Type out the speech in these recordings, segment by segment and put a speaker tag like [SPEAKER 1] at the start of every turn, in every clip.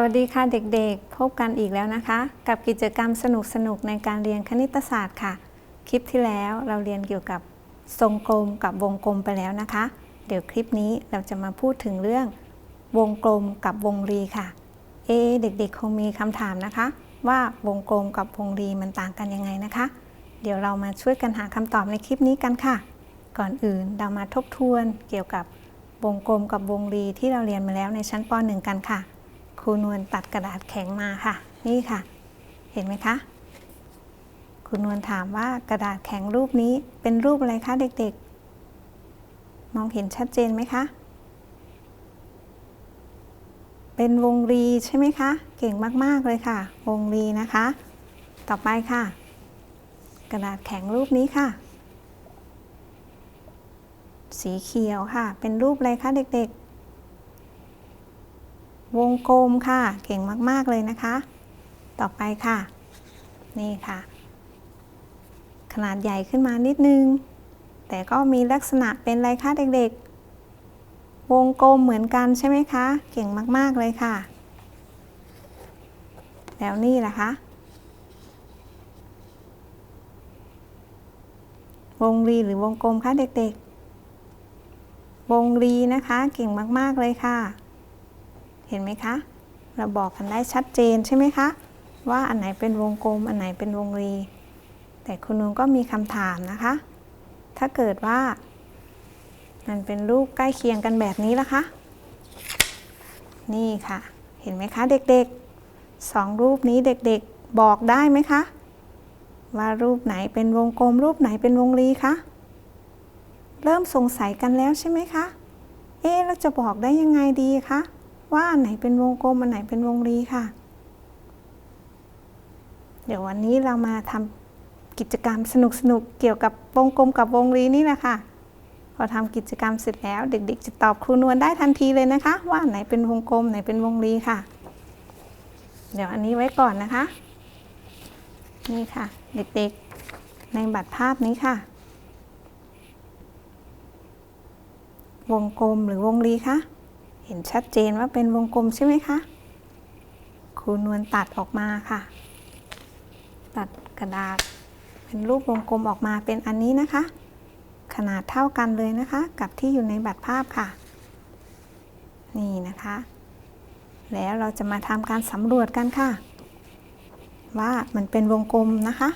[SPEAKER 1] สวัสดีค่ะเด็กๆ พบกันอีกแล้วนะคะ กับกิจกรรมสนุกๆในการเรียนคณิตศาสตร์ค่ะ คลิปที่แล้วเราเรียนเกี่ยวกับทรงกลมกับวงกลมไปแล้วนะคะ เดี๋ยวคลิปนี้เราจะมาพูดถึงเรื่อง วงกลมกับวงรีค่ะ เอเด็กๆ คงมีคำถามนะคะ ว่าวงกลมกับวงรีมันต่างกันยังไงนะคะ เดี๋ยวเรามาช่วยกันหาคำตอบในคลิปนี้กันค่ะ ก่อนอื่นเรามาทบทวนเกี่ยวกับวงกลมกับวงรีที่เราเรียนมาแล้วในชั้นป .1 กันค่ะ นวลตัดกระดาษแข็งมาค่ะ นี่ค่ะ เห็นไหมคะครูนวลถามว่ากระดาษแข็งรูปนี้เป็นรูปอะไรคะเด็กๆ มองเห็นชัดเจนไหมคะ เป็นวงรีใช่ไหมคะ เก่งมากๆเลยค่ะ วงรีนะคะ ต่อไปค่ะ กระดาษแข็งรูปนี้ค่ะ สีเขียวค่ะ เป็นรูปอะไรคะเด็กๆ วงกลมค่ะ เก่งมาก ๆ เลยนะคะ ต่อไปค่ะ นี่ค่ะ ขนาดใหญ่ขึ้นมานิดนึง แต่ก็มีลักษณะเป็นอะไรคะเด็ก ๆ วงกลมเหมือนกันใช่ไหมคะ เก่งมาก ๆ เลยค่ะ แล้วนี่ล่ะคะ วงรีหรือวงกลมคะเด็ก ๆ วงรีนะคะ เก่งมาก ๆ เลยค่ะ เห็นไหมคะ เราบอกกันได้ชัดเจนใช่ไหมคะ ว่าอันไหนเป็นวงกลม อันไหนเป็นวงรี แต่คุณนุ้งก็มีคำถามนะคะ ถ้าเกิดว่า มันเป็นรูปใกล้เคียงกันแบบนี้ล่ะคะ นี่ค่ะ เห็นไหมคะเด็กๆสองรูปนี้เด็กๆบอกได้ไหมคะ ว่ารูปไหนเป็นวงกลม รูปไหนเป็นวงรีคะเริ่มสงสัยกันแล้วใช่ไหมคะ เอ๊ะเราจะบอกได้ยังไงดีคะ ว่าอันไหนเป็นวงกลมอันไหนเป็นวงรีค่ะ เดี๋ยววันนี้เรามาทำกิจกรรมสนุกๆเกี่ยวกับวงกลมกับวงรีนี่แหละค่ะ พอทำกิจกรรมเสร็จแล้ว เด็ก ๆ จะตอบครูนวลได้ทันทีเลยนะคะ ว่าอันไหนเป็นวงกลมไหนเป็นวงรีค่ะ เดี๋ยวอันนี้ไว้ก่อนนะคะ นี่ค่ะ เด็กๆ ในบัตรภาพนี้ค่ะ วงกลมหรือวงรีคะ เห็นชัดเจนว่าเป็นวงกลมใช่ไหมคะ ครูนวลตัดออกมาค่ะ ตัดกระดาษ เป็นรูปวงกลมออกมาเป็นอันนี้นะคะ ขนาดเท่ากันเลยนะคะ กับที่อยู่ในบัตรภาพค่ะ นี่นะคะ แล้วเราจะมาทำการสำรวจกันค่ะ ว่ามันเป็นวงกลมนะคะ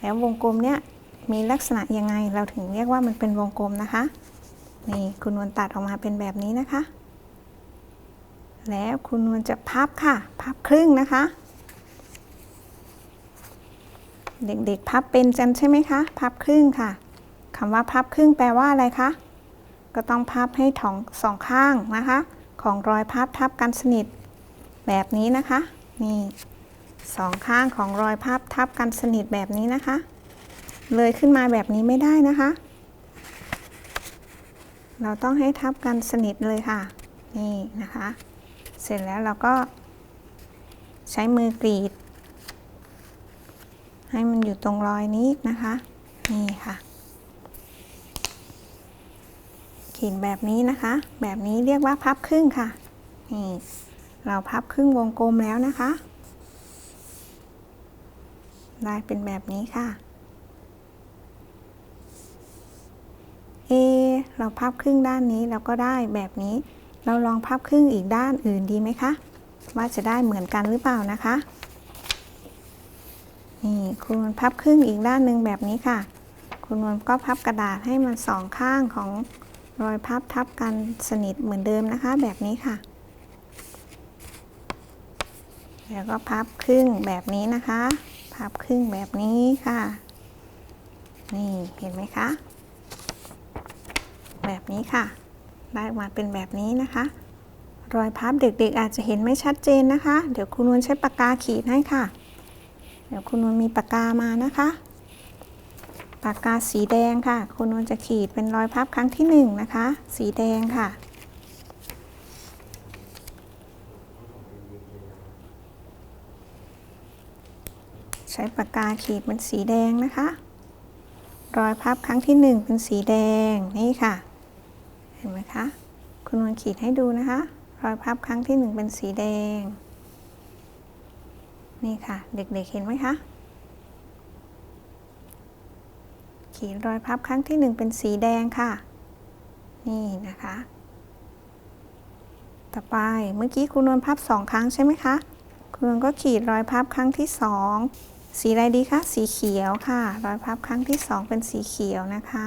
[SPEAKER 1] แล้ววงกลมเนี้ยมีลักษณะยังไงเราถึงเรียกว่ามันเป็นวงกลมนะคะ นี่คุณนวลตัดออกมาเป็นแบบนี้นะคะ แล้วคุณนวลจะพับค่ะ พับครึ่งนะคะ เด็กๆพับเป็นกันใช่ไหมคะ พับครึ่งค่ะคำว่าพับครึ่งแปลว่าอะไรคะ ก็ต้องพับให้ถองสองข้างนะคะ ของรอยพับทับกันสนิท แบบนี้นะคะ นี่สองข้างของรอยพับทับกันสนิทแบบนี้นะคะ เลยขึ้นมาแบบนี้ไม่ได้นะคะ เราต้องให้ทับกันสนิทเลยค่ะ นี่นะคะ เสร็จแล้วเราก็ใช้มือกรีด ให้มันอยู่ตรงรอยนี้นะคะ นี่ค่ะขีดแบบนี้นะคะ แบบนี้เรียกว่าพับครึ่งค่ะ นี่เราพับครึ่งวงกลมแล้วนะคะได้เป็นแบบนี้ค่ะ เอ เราพับครึ่งด้านนี้เราก็ได้แบบนี้ เราลองพับครึ่งอีกด้านอื่นดีไหมคะ ว่าจะได้เหมือนกันหรือเปล่านะคะ นี่คุณพับครึ่งอีกด้านหนึ่งแบบนี้ค่ะ คุณนวลก็พับกระดาษให้มันสองข้างของรอยพับทับกันสนิทเหมือนเดิมนะคะ แบบนี้ค่ะ แล้วก็พับครึ่งแบบนี้นะคะ พับครึ่งแบบนี้ค่ะ นี่เห็นไหมคะ แบบนี้ค่ะ ได้มาเป็นแบบนี้นะคะ รอยพับเด็กๆ อาจจะเห็นไม่ชัดเจนนะคะ เดี๋ยวคุณนวลใช้ปากกาขีดให้ค่ะ เดี๋ยวคุณนวลมีปากกามานะคะ ปากกาสีแดงค่ะ คุณนวลจะขีดเป็นรอยพับครั้งที่หนึ่งนะคะ สีแดงค่ะใช้ปากกาขีดเป็นสีแดงนะคะ รอยพับครั้งที่หนึ่งเป็นสีแดงนี่ค่ะ ห็นไหมคะ คุณนวลขีดให้ดูนะคะ รอยพับครั้งที่หนึ่งเป็นสีแดง นี่ค่ะ เด็กๆเห็นไหมคะ ขีดรอยพับครั้งที่หนึ่งเป็นสีแดงค่ะ นี่นะคะ ต่อไปเมื่อกี้คุณนวลพับสองครั้งใช่ไหมคะ คุณนวลก็ขีดรอยพับครั้งที่สองสีอะไรดีคะ สีเขียวค่ะ รอยพับครั้งที่สองเป็นสีเขียวนะคะ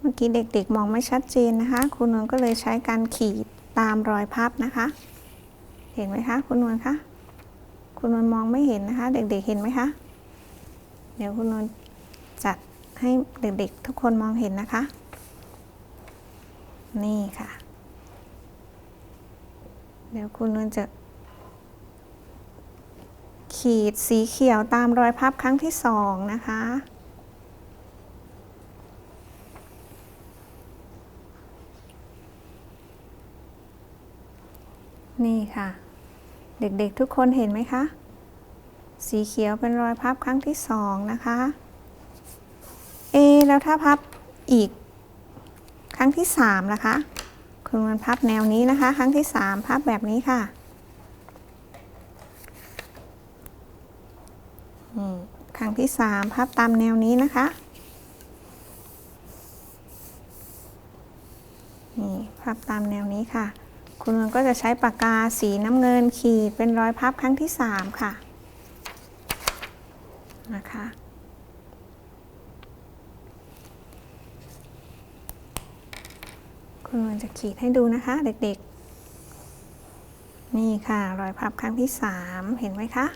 [SPEAKER 1] เมื่อกี้เด็กๆมองไม่ชัดเจนนะคะ คุณนวลก็เลยใช้การขีดตามรอยพับนะคะ เห็นไหมคะ คุณนวลคะ คุณนวลมองไม่เห็นนะคะ เด็กๆเห็นไหมคะ เดี๋ยวคุณนวลจัดให้เด็กๆทุกคนมองเห็นนะคะ นี่ค่ะ เดี๋ยวคุณนวลจะขีดสีเขียวตามรอยพับครั้งที่สองนะคะ นี่ค่ะ เด็กๆทุกคนเห็นไหมคะ สีเขียวเป็นรอยพับครั้งที่สองนะคะ เอ แล้วถ้าพับอีก ครั้งที่สามล่ะคะ คุณมันพับแนวนี้นะคะ ครั้งที่สามพับแบบนี้ค่ะครั้งที่สามพับตามแนวนี้นะคะนี่พับตามแนวนี้ค่ะ คุณนวลก็จะใช้ปากกาสีน้ำเงินขีดเป็นรอยพับครั้งที่สามค่ะนะคะคุณนวลจะขีดให้ดูนะคะเด็กๆ นี่ค่ะรอยพับครั้งที่สามเห็นไหมคะ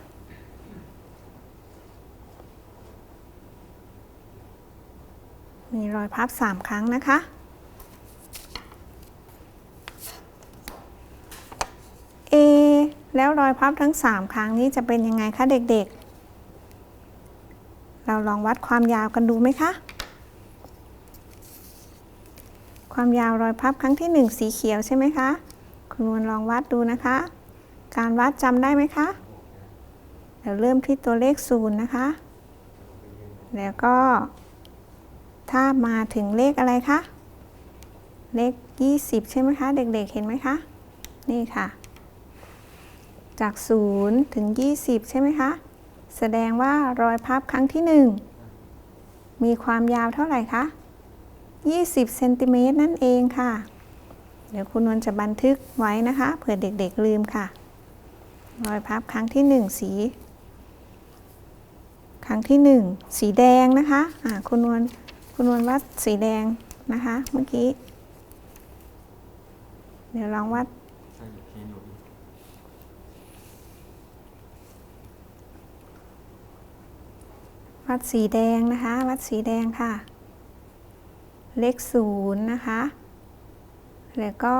[SPEAKER 1] มีรอยพับสามครั้งนะคะ เอ แล้วรอยพับทั้ง 3 ครั้งนี้จะเป็นยังไงคะเด็กๆ เราลองวัดความยาวกันดูไหมคะ ความยาวรอยพับครั้งที่ 1 สีเขียวใช่ไหมคะ คุณนวลลองวัดดูนะคะ การวัดจำได้ไหมคะเดี๋ยวเริ่มที่ตัวเลขศูนย์นะคะ แล้วก็ ถ้ามาถึงเลขอะไรคะ เลข 20 ใช่ไหมคะ เด็กๆ เห็นไหมคะ นี่ค่ะ จาก 0 ถึง 20 ใช่ไหมคะ แสดงว่ารอยพับครั้งที่ 1 มีความยาวเท่าไหร่คะ 20 เซนติเมตรนั่นเองค่ะ เดี๋ยวคุณนวลจะบันทึกไว้นะคะเผื่อเด็กๆลืมค่ะ รอยพับครั้งที่ 1 สี ครั้งที่ 1 สีแดงนะคะอ่าคุณนวลคุณนวลวัดสีแดงนะคะ เมื่อกี้ เดี๋ยวลองวั
[SPEAKER 2] ด
[SPEAKER 1] วัดสีแดงนะคะ วัดสีแดงค่ะ เลขศูนย์นะคะ แล้วก็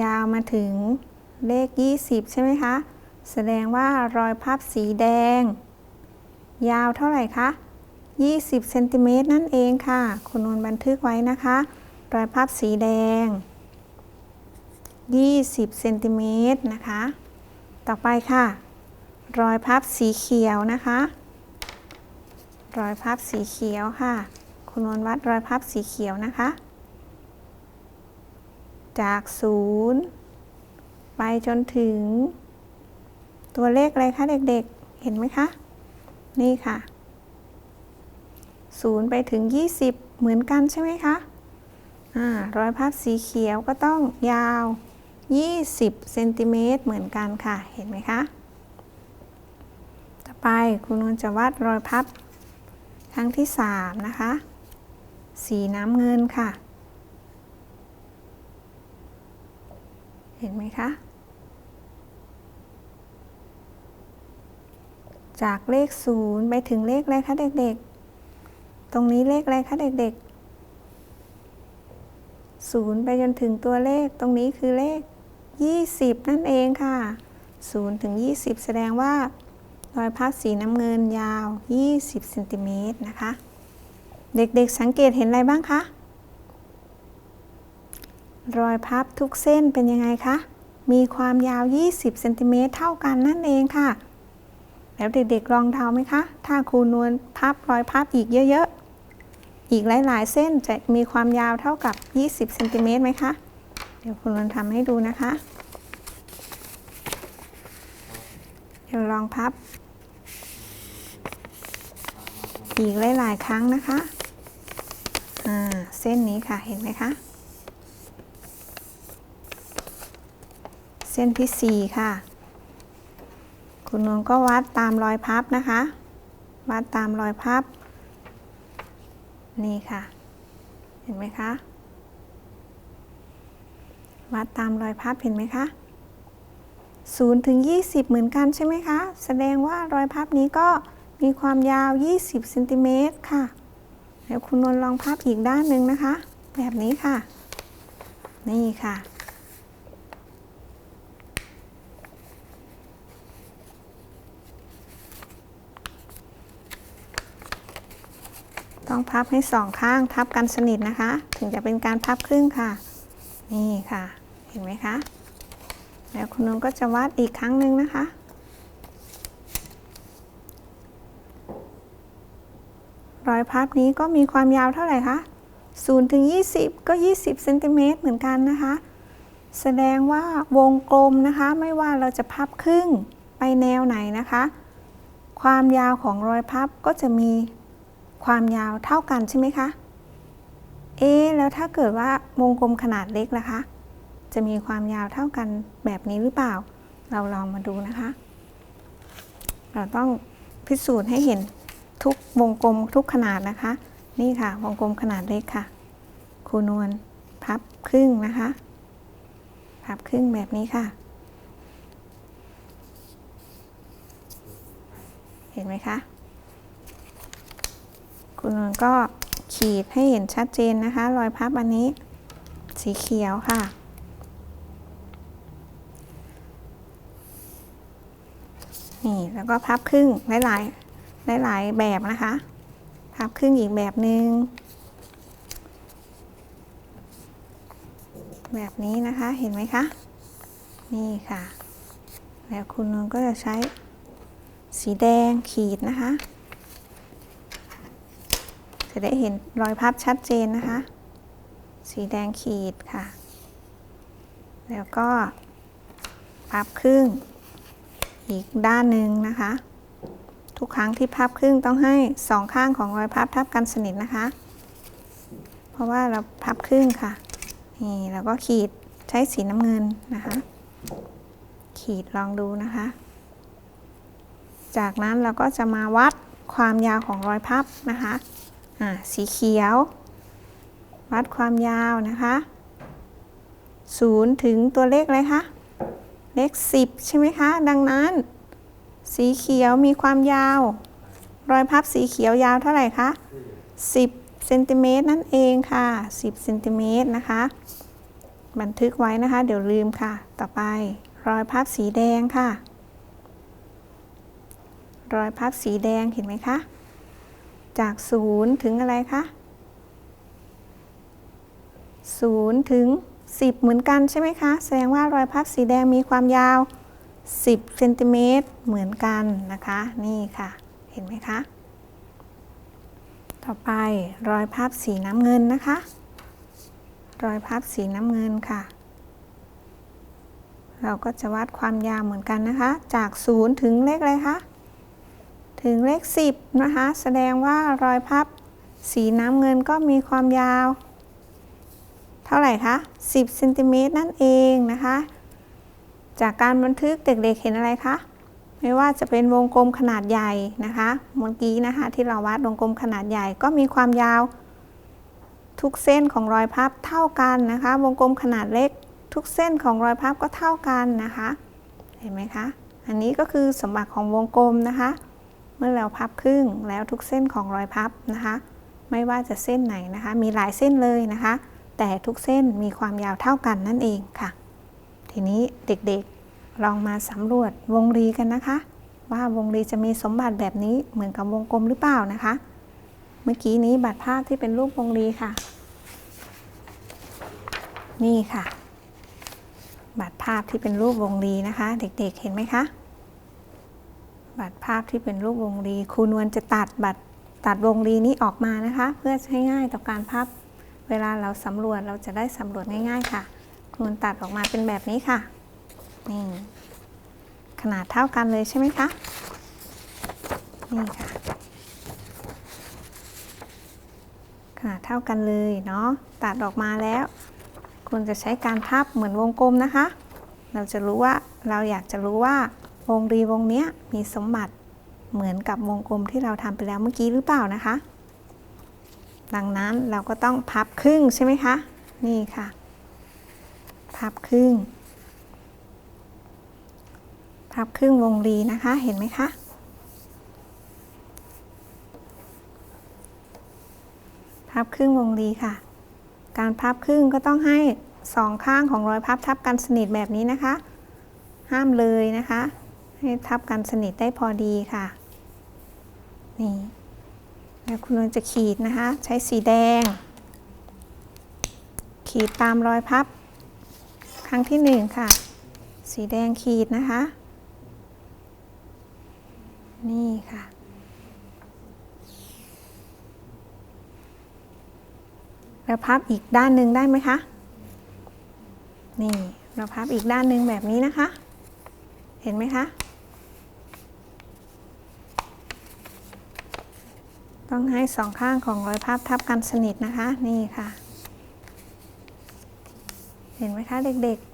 [SPEAKER 1] ยาวมาถึงเลข 20 ใช่ไหมคะ แสดงว่ารอยพับสีแดง ยาวเท่าไหร่คะ 20เซนติเมตรนั่นเองค่ะ คุณนวลบันทึกไว้นะคะ รอยพับสีแดง 20เซนติเมตรนะคะ ต่อไปค่ะ รอยพับสีเขียวนะคะ รอยพับสีเขียวค่ะ คุณนวลวัดรอยพับสีเขียวนะคะ จากศูนย์ไปจนถึง ตัวเลขอะไรคะเด็กๆ เห็นไหมคะ นี่ค่ะศูนย์ไปถึง 20 เหมือนกันใช่ไหมคะอรอยพับสีเขียวก็ต้องยาว 20 เซนติเมตรเหมือนกันค่ะ เห็นไหมคะ ต่อไปคุณนวลจะวาดรอยพับ ครั้งที่ 3 นะคะ สีน้ำเงินค่ะ เห็นไหมคะ จากเลข 0 ไปถึงเลขอะไรคะเด็กๆ ตรงนี้เลขอะไรคะเด็กๆ0 ไปจนถึงตัวเลขตรงนี้คือเลข 20 นั่นเองค่ะ 0 ถึง 20 แสดงว่า รอยพับสีน้ำเงินยาว 20เซนติเมตรนะคะ เด็กๆสังเกตเห็นอะไรบ้างคะ รอยพับทุกเส้นเป็นยังไงคะ มีความยาว 20เซนติเมตรเท่ากันนั่นเองค่ะ แล้วเด็กๆลองเดาไหมคะ ถ้าครูนวลพับรอยพับอีกเยอะๆ อีกหลายๆ เส้นจะมีความยาวเท่ากับ 20เซนติเมตรไหมคะ เดี๋ยวครูนวลทำให้ดูนะคะ เดี๋เราลองพับ อีกหลาย ๆ ครั้งนะคะอ่าเส้นนี้ค่ะเห็นไหมคะเส้นที่ 4 ค่ะ คุณนวลก็วัดตามรอยพับนะคะ วัดตามรอยพับ นี่ค่ะ เห็นไหมคะ วัดตามรอยพับเห็นไหมคะ0ถึง 20 เหมือนกันใช่ไหมคะ แสดงว่ารอยพับนี้ก็ มีความยาว 20เซนติเมตรค่ะเดี๋ยวคุณนวลลองพับอีกด้านหนึ่งนะคะ แบบนี้ค่ะ นี่ค่ะ ต้องพับให้สองข้างทับกันสนิทนะคะ ถึงจะเป็นการพับครึ่งค่ะ นี่ค่ะ เห็นไหมคะ แล้วคุณนวลก็จะวาดอีกครั้งหนึ่งนะคะ รอยพับนี้ก็มีความยาวเท่าไหร่คะ0ถึง20 ก็ 20เซนติเมตรเหมือนกันนะคะ แสดงว่าวงกลมนะคะ ไม่ว่าเราจะพับครึ่งไปแนวไหนนะคะ ความยาวของรอยพับก็จะมีความยาวเท่ากันใช่ไหมคะ เอ๊แล้วถ้าเกิดว่าวงกลมขนาดเล็กล่ะคะ จะมีความยาวเท่ากันแบบนี้หรือเปล่า เราลองมาดูนะคะ เราต้องพิสูจน์ให้เห็น ทุกวงกลมทุกขนาดนะคะ นี่ค่ะ วงกลมขนาดเล็กค่ะครูนวลพับครึ่งนะคะ พับครึ่งแบบนี้ค่ะ เห็นไหมคะคุณนวลก็ขีดให้เห็นชัดเจนนะคะ รอยพับอันนี้สีเขียวค่ะ นี่แล้วก็พับครึ่งหลายๆ หลายแบบนะคะพับครึ่งอีกแบบหนึง่งแบบนี้นะคะเห็นไหมคะ นี่ค่ะ แล้วคุณนวลก็จะใช้สีแดงขีดนะคะ จะได้เห็นรอยพับชัดเจนนะคะ สีแดงขีดค่ะ แล้วก็พับครึ่งอีกด้านหนึ่งนะคะ ทุกครั้งที่พับครึ่งต้องให้สองข้างของรอยพับทับกันสนิทนะคะ เพราะว่าเราพับครึ่งค่ะ นี่แล้วก็ขีดใช้สีน้ำเงินนะคะ ขีดลองดูนะคะ จากนั้นเราก็จะมาวัดความยาวของรอยพับนะคะอ่าสีเขียว วัดความยาวนะคะ0ถึงตัวเลขอะไรคะ เลข 10 ใช่ไหมคะ ดังนั้น สีเขียวมีความยาว รอยพับสีเขียวยาวเท่าไหร่คะ 10เซนติเมตรนั่นเองค่ะ 10เซนติเมตรนะคะ บันทึกไว้นะคะ เดี๋ยวลืมค่ะ ต่อไป รอยพับสีแดงค่ะ รอยพับสีแดงเห็นไหมคะ จาก 0 ถึงอะไรคะ 0 ถึง 10 เหมือนกันใช่ไหมคะ แสดงว่ารอยพับสีแดงมีความยาว 10เซนติเมตรเหมือนกันนะคะ นี่ค่ะ เห็นไหมคะ ต่อไปรอยพับสีน้ำเงินนะคะ รอยพับสีน้ำเงินค่ะ เราก็จะวัดความยาวเหมือนกันนะคะ จาก 0 ถึงเลขอะไรคะ ถึงเลข 10 นะคะ แสดงว่ารอยพับสีน้ำเงินก็มีความยาว เท่าไหร่คะ 10เซนติเมตรนั่นเองนะคะ จากการบันทึกเด็กๆเห็นอะไรคะ ไม่ว่าจะเป็นวงกลมขนาดใหญ่นะคะเมื่อกี้นะคะที่เราวาดวงกลมขนาดใหญ่ก็มีความยาวทุกเส้นของรอยพับเท่ากันนะคะ วงกลมขนาดเล็ก ทุกเส้นของรอยพับก็เท่ากันนะคะ เห็นไหมคะ อันนี้ก็คือสมบัติของวงกลมนะคะ เมื่อเราพับครึ่งแล้วทุกเส้นของรอยพับนะคะ ไม่ว่าจะเส้นไหนนะคะ มีหลายเส้นเลยนะคะ แต่ทุกเส้นมีความยาวเท่ากันนั่นเองค่ะ ทีนี้เด็กๆลองมาสำรวจวงรีกันนะคะ ว่าวงรีจะมีสมบัติแบบนี้เหมือนกับวงกลมหรือเปล่านะคะ เมื่อกี้นี้บัตรภาพที่เป็นรูปวงรีค่ะ นี่ค่ะ บัตรภาพที่เป็นรูปวงรีนะคะ เด็กๆเห็นไหมคะบัตรภาพที่เป็นรูปวงรีครูนวลจะตัดบัตรตัดวงรีนี้ออกมานะคะ เพื่อให้ง่ายต่อการพับ เวลาเราสำรวจเราจะได้สำรวจง่าย ๆ ค่ะ ครูนวลตัดออกมาเป็นแบบนี้ค่ะ นี่ ขนาดเท่ากันเลยใช่ไหมคะ นี่ค่ะ ขนาดเท่ากันเลยเนาะ ตัดออกมาแล้ว คุณจะใช้การพับเหมือนวงกลมนะคะ เราจะรู้ว่า เราอยากจะรู้ว่าวงรีวงเนี้ยมีสมบัติเหมือนกับวงกลมที่เราทำไปแล้วเมื่อกี้หรือเปล่านะคะ ดังนั้นเราก็ต้องพับครึ่งใช่ไหมคะ นี่ค่ะ พับครึ่ง พับครึ่งวงรีนะคะเห็นไหมคะพับครึ่งวงรีค่ะ การพับครึ่งก็ต้องให้สองข้างของรอยพับทับกันสนิทแบบนี้นะคะ ห้ามเลยนะคะ ให้ทับกันสนิทได้พอดีค่ะ นี่ แล้วคุณจะขีดนะคะ ใช้สีแดง ขีดตามรอยพับ ครั้งที่หนึ่งค่ะ สีแดงขีดนะคะ นี่ค่ะแล้วพับอีกด้านหนึ่งได้ไหมคะ นี่ เราพับอีกด้านหนึ่งแบบนี้นะคะ เห็นไหมคะ ต้องให้สองข้างของรอยพับทับกันสนิทนะคะ นี่ค่ะ เห็นไหมคะเด็กๆ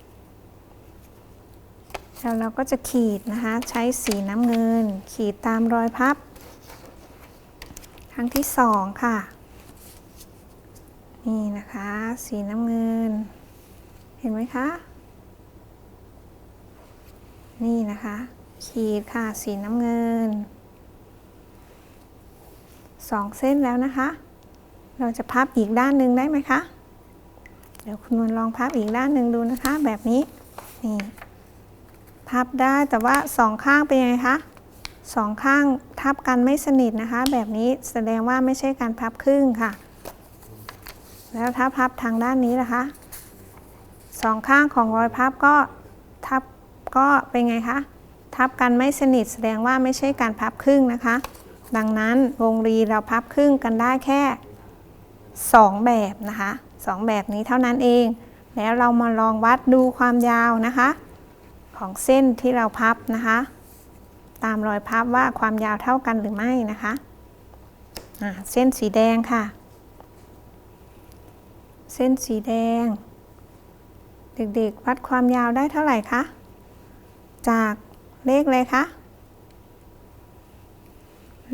[SPEAKER 1] แล้วเราก็จะขีดนะคะ ใช้สีน้ำเงิน ขีดตามรอยพับ ครั้งที่สองค่ะ นี่นะคะ สีน้ำเงิน เห็นไหมคะ นี่นะคะ ขีดค่ะ สีน้ำเงินสองเส้นแล้วนะคะ เราจะพับอีกด้านหนึ่งได้ไหมคะ เดี๋ยวคุณนวลลองพับอีกด้านหนึ่งดูนะคะ แบบนี้ นี่ พับได้แต่ว่าสองข้างเป็นยังไงคะสองข้างทับกันไม่สนิทนะคะ แบบนี้แสดงว่าไม่ใช่การพับครึ่งค่ะ แล้วถ้าพับทางด้านนี้นะคะสองข้างของรอยพับก็ทับก็เป็นไงคะทับกันไม่สนิทแสดงว่าไม่ใช่การพับครึ่งนะคะ ดังนั้นวงรีเราพับครึ่งกันได้แค่ 2 แบบนะคะ สองแบบนี้เท่านั้นเอง แล้วเรามาลองวัดดูความยาวนะคะ ของเส้นที่เราพับนะคะ ตามรอยพับว่าความยาวเท่ากันหรือไม่นะคะะเส้นสีแดงค่ะ เส้นสีแดง เด็กๆ วัดความยาวได้เท่าไหร่คะ จากเลขเลยคะ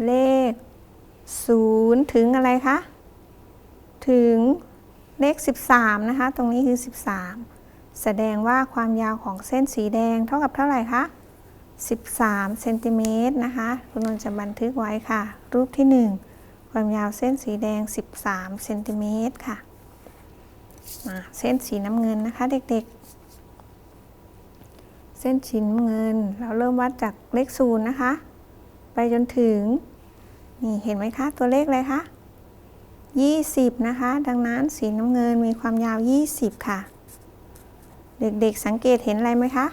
[SPEAKER 1] เลข 0 ถึงอะไรคะ ถึง เลข 13 นะคะ ตรงนี้คือ 13 แสดงว่าความยาวของเส้นสีแดงเท่ากับเท่าไหร่คะ 13 เซนติเมตรนะคะ คุณนนท์จะบันทึกไว้ค่ะ รูปที่ 1 ความยาวเส้นสีแดง 13 เซนติเมตรค่ะ เส้นสีน้ำเงินนะคะเด็กๆ เส้นสีน้ำเงิน เราเริ่มวัดจากเลขศูนย์นะคะ ไปจนถึง นี่เห็นไหมคะ ตัวเลขอะไรคะ 20 นะคะ ดังนั้นสีน้ำเงินมีความยาว 20 ค่ะ เด็กๆสังเกตเห็นอะไรไหมคะ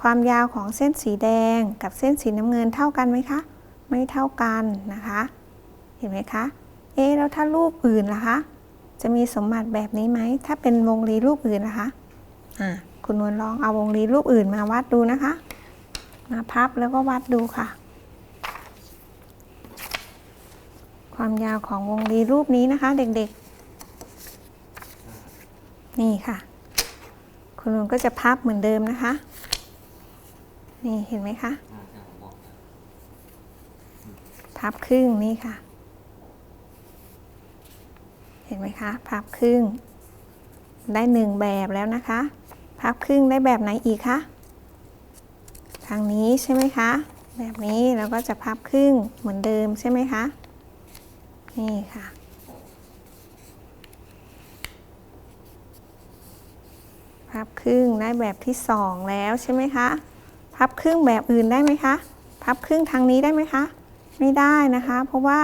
[SPEAKER 1] ความยาวของเส้นสีแดงกับเส้นสีน้ำเงินเท่ากันไหมคะ ไม่เท่ากันนะคะ เห็นไหมคะ เอ๊แล้วถ้ารูปอื่นล่ะคะ จะมีสมบัติแบบนี้ไหม ถ้าเป็นวงรีรูปอื่นนะคะ อ่า คุณนวลลองเอาวงรีรูปอื่นมาวัดดูนะคะ มาพับแล้วก็วัดดูค่ะ ความยาวของวงรีรูปนี้นะคะ เด็กๆ นี่ค่ะ คุณนวลก็จะพับเหมือนเดิมนะคะ นี่เห็นไหมคะ พับครึ่งนี่ค่ะ เห็นไหมคะ พับครึ่ง ได้หนึ่งแบบแล้วนะคะ พับครึ่งได้แบบไหนอีกคะ ทางนี้ใช่ไหมคะแบบนี้เราก็จะพับครึ่งเหมือนเดิมใช่ไหมคะ นี่ค่ะ พับครึ่งได้แบบที่สองแล้วใช่ไหมคะ พับครึ่งแบบอื่นได้ไหมคะ พับครึ่งทางนี้ได้ไหมคะ ไม่ได้นะคะ เพราะว่า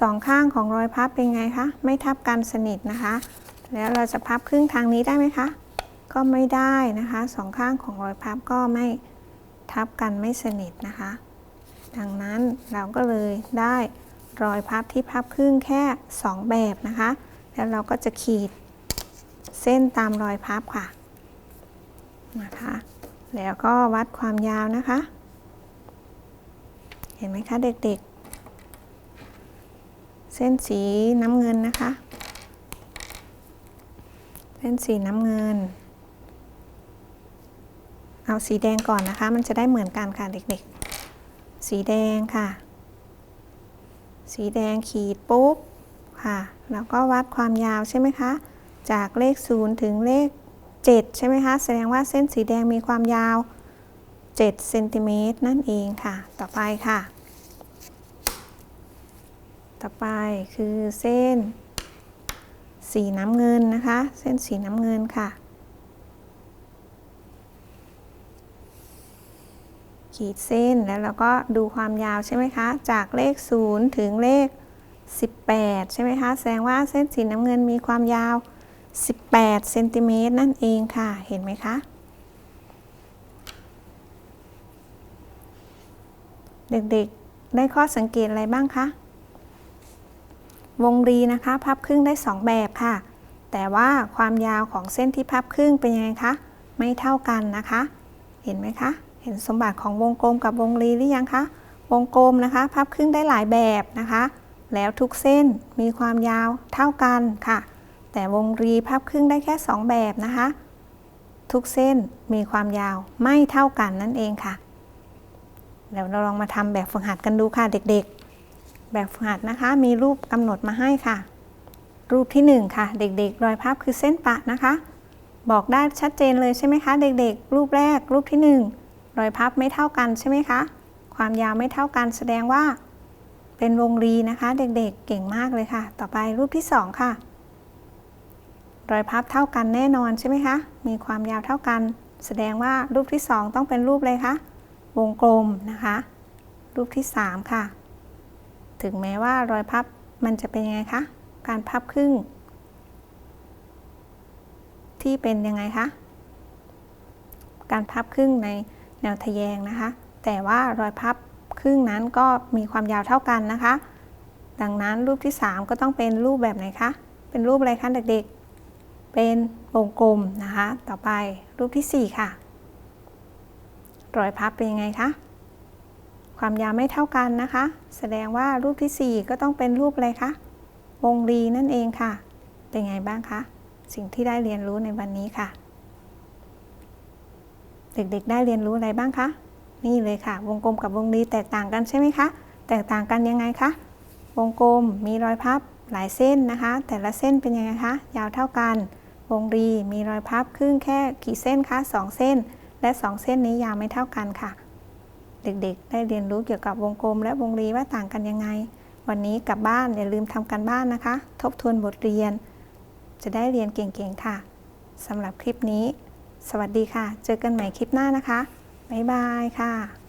[SPEAKER 1] สองข้างของรอยพับเป็นไงคะ ไม่ทับกันสนิทนะคะ แล้วเราจะพับครึ่งทางนี้ได้ไหมคะ ก็ไม่ได้นะคะสองข้างของรอยพับก็ไม่ทับกันไม่สนิทนะคะ ดังนั้นเราก็เลยได้ รอยพับที่พับครึ่งแค่ 2 แบบนะคะ แล้วเราก็จะขีดเส้นตามรอยพับค่ะนะคะ แล้วก็วัดความยาวนะคะ เห็นไหมคะเด็กๆ เส้นสีน้ำเงินนะคะ เส้นสีน้ำเงิน เอาสีแดงก่อนนะคะ มันจะได้เหมือนกันค่ะเด็กๆ สีแดงค่ะ สีแดงขีดปุ๊บค่ะแล้วก็วัดความยาวใช่ไหมคะ จากเลข 0 ถึงเลข 7 ใช่ไหมคะ แสดงว่าเส้นสีแดงมีความยาว 7 เซนติเมตรนั่นเองค่ะ ต่อไปค่ะ ต่อไปคือเส้นสีน้ำเงินนะคะ เส้นสีน้ำเงินค่ะ ขีดเส้นแล้วเราก็ดูความยาวใช่ไหมคะ จากเลข 0 ถึงเลข 18 ใช่ไหมคะ แสดงว่าเส้นสีน้ำเงินมีความยาว 18เซนติเมตรนั่นเองค่ะ เห็นไหมคะ เด็กๆ ได้ข้อสังเกตอะไรบ้างคะ วงรีนะคะ พับครึ่งได้ 2 แบบค่ะ แต่ว่าความยาวของเส้นที่พับครึ่งเป็นยังไงคะ ไม่เท่ากันนะคะ เห็นไหมคะ เห็นสมบัติของวงกลมกับวงรีหรือยังคะ วงกลมนะคะ พับครึ่งได้หลายแบบนะคะ แล้วทุกเส้นมีความยาวเท่ากันค่ะ แต่วงรีพับครึ่งได้แค่ 2 แบบนะคะ ทุกเส้นมีความยาวไม่เท่ากันนั่นเองค่ะเดี๋ยวเราลองมาทำแบบฝึกหัดกันดูค่ะเด็กๆ แบบฝึกหัดนะคะ มีรูปกำหนดมาให้ค่ะ รูปที่ 1 ค่ะ เด็กๆ รอยพับคือเส้นปะนะคะ บอกได้ชัดเจนเลยใช่ไหมคะ เด็กๆ รูปแรกรูปที่ 1 รอยพับไม่เท่ากันใช่ไหมคะ ความยาวไม่เท่ากันแสดงว่า เป็นวงรีนะคะ เด็กๆเก่งมากเลยค่ะ ต่อไปรูปที่ 2 ค่ะ รอยพับเท่ากันแน่นอนใช่ไหมคะ มีความยาวเท่ากัน แสดงว่ารูปที่ 2 ต้องเป็นรูปเลยคะวงกลมนะคะ รูปที่ 3 ค่ะ ถึงแม้ว่ารอยพับมันจะเป็นยังไงคะ การพับครึ่ง ที่เป็นยังไงคะ การพับครึ่งใน แนวทะแยงนะคะ แต่ว่ารอยพับครึ่งนั้นก็มีความยาวเท่ากันนะคะ ดังนั้นรูปที่ 3 ก็ต้องเป็นรูปแบบไหนคะ เป็นรูปอะไรคะเด็กๆ เป็นวงกลมนะคะ ต่อไปรูปที่ 4 ค่ะ รอยพับเป็นยังไงคะ ความยาวไม่เท่ากันนะคะ แสดงว่ารูปที่ 4 ก็ต้องเป็นรูปอะไรคะ วงรีนั่นเองค่ะ เป็นไงบ้างคะ สิ่งที่ได้เรียนรู้ในวันนี้ค่ะ เด็กๆ ได้เรียนรู้อะไรบ้างคะ นี่เลยค่ะ วงกลมกับวงรีแตกต่างกันใช่ไหมคะ แตกต่างกันยังไงคะ วงกลมมีรอยพับหลายเส้นนะคะ แต่ละเส้นเป็นยังไงคะ ยาวเท่ากัน วงรีมีรอยพับครึ่งแค่กี่เส้นคะ 2 เส้น และ 2 เส้นนี้ยาวไม่เท่ากันค่ะ เด็กๆ ได้เรียนรู้เกี่ยวกับวงกลมและวงรีว่าต่างกันยังไง วันนี้กลับบ้านอย่าลืมทำการบ้านนะคะ ทบทวนบทเรียน จะได้เรียนเก่งๆค่ะสำหรับคลิปนี้ สวัสดีค่ะ เจอกันใหม่คลิปหน้านะคะ บ๊ายบายค่ะ